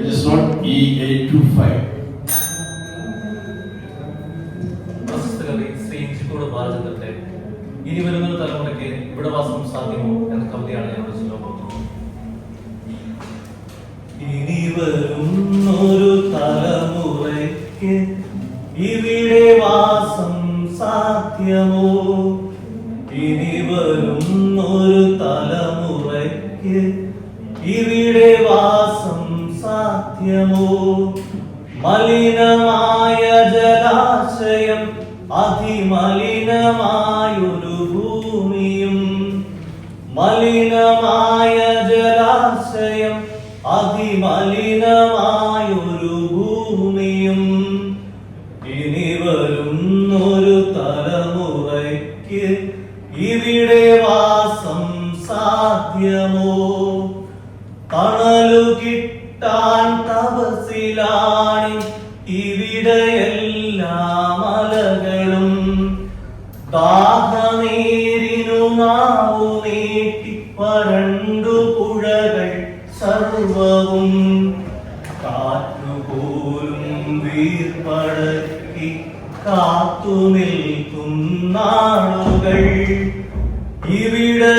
It is not E825. A two five. ഇനി വരുന്ന തലമുറയ്ക്ക് ഇവിടെ വാസം സാധ്യമോ എന്ന കവിതയാണ് ഞാൻ രചിച്ചു ഇനി വരുന്നൊരു തലമുറയ്ക്ക് ഇവിടെ വാസം സാധ്യമോ ഇനി വരുന്നൊരു തലമുറയ്ക്ക് ഇവിടെ വാസം സാധ്യമോ മലിനമായ ജലാശയം അതിമലിനമായൊരു ഭൂമിയും മലിനമായ ജലാശയം അതിമലിനമായൊരു ഭൂമിയും ഇനി വരുന്നൊരു തലമുറയ്ക്ക് ഇവിടെ കിട്ടാൻ തപസിലാണ് ഇവിടെ എല്ലാ മലകളും ദാഹനീരിനു നീട്ടി വരണ്ടു പുഴകൾ സർവവും. കാറ്റുപോലും വീർപ്പടക്കി കാത്തു നിൽക്കും നാളുകൾ. ഇവിടെ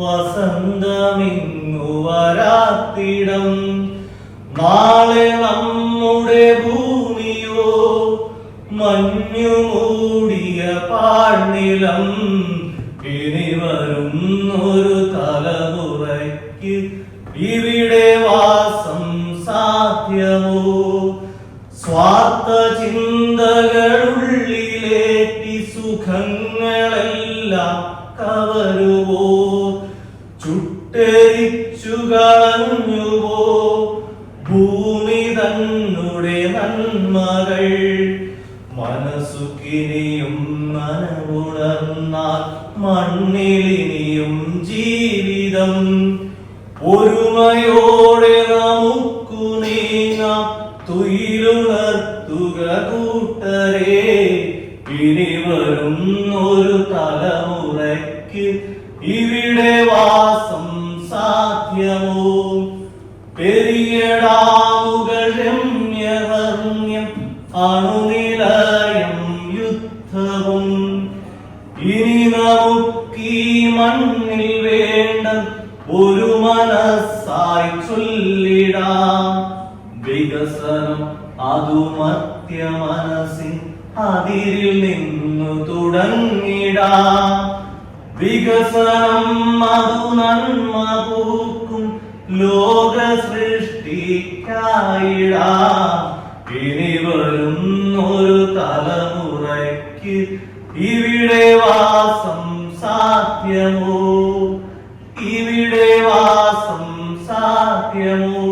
വസന്തമിങ്ങു വരാത്തിടം നാളെ നമ്മുടെ ഭൂമിയോ മഞ്ഞു മൂടിയ പാഴ്നിലം. ഇനി വരുന്നൊരു തലമുറയ്ക്ക് ഇവിടെ വാസം സാധ്യമോ? സ്വാർത്ഥ ചിന്തകളുള്ളിലേറ്റി സുഖങ്ങളെല്ലാം കവരുവോ? ചുട്ടരിച്ചു കളഞ്ഞുവോ? ഭൂമി തന്നുടെ നന്മകൾ മനസ്സുക്കിനിയും മനമുണർന്നാൽ മണ്ണിലിനിയും ജീവിതം ഒരുമയോടെ നമുക്കു നീങ്ങാം തുയിലുണർത്തുക കൂട്ടരെ. ഇനി വരുന്നൊരു തലമുറയ്ക്ക് ഇവിടെ വാസം സാധ്യമോ? പെരിയടാവുകൾ രമ്യവർണ്യം അണുനിലയം യുദ്ധവും. ഇനി നമുക്കീ മണ്ണിൽ വേണ്ട ഒരു മനസ്സായി ചൊല്ലിടാം. വികസനം അതു മധ്യ മനസ്സിൻ അതിരിൽ നിന്നു തുടങ്ങിടാം. വികസനം മധു നന്മ പൂക്കും ലോക സൃഷ്ടിക്കായിടാ ഇനി തലമുറയ്ക്ക് ഇവിടെ വാസം സാധ്യമോ? ഇവിടെ വാസം സാധ്യമോ?